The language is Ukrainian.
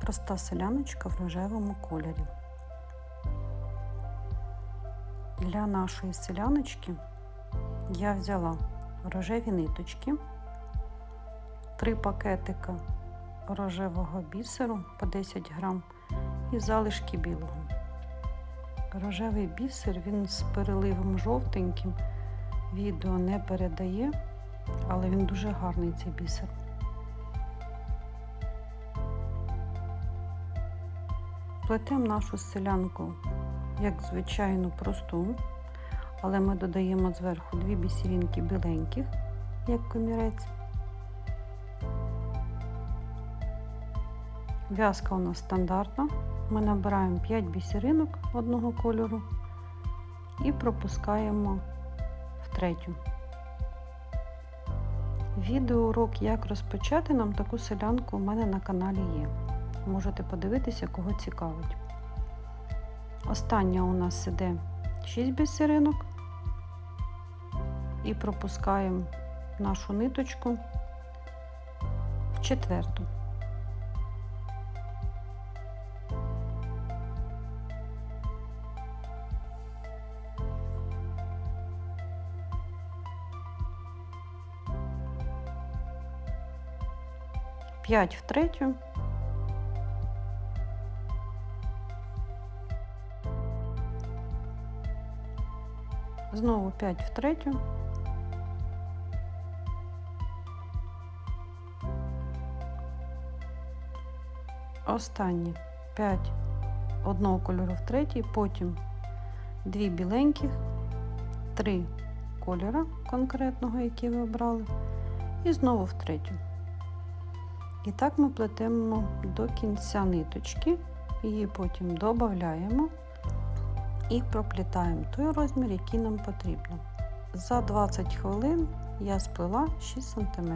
Проста селяночка в рожевому кольорі. Для нашої селяночки я взяла рожеві ниточки, три пакетика рожевого бісеру по 10 грам і залишки білого. Рожевий бісер він з переливом жовтеньким. Відео не передає, але він дуже гарний цей бісер. Плетемо нашу селянку, як звичайну, просту, але ми додаємо зверху дві бісерінки біленьких, як комірець. В'язка у нас стандартна. Ми набираємо 5 бісеринок одного кольору і пропускаємо в третю. Відеоурок, як розпочати нам таку селянку у мене на каналі є. Можете подивитися, кого цікавить. Остання у нас іде 6 бісеринок і пропускаємо нашу ниточку в четверту. П'ять в третю. Знову 5 в третю. Останні 5 одного кольору в третій, потім 2 біленьких, 3 кольора конкретного, який ви обрали, і знову в третю. І так ми плетемо до кінця ниточки, її потім додаємо і проплітаємо той розмір, який нам потрібно. За 20 хвилин я сплела 6 см.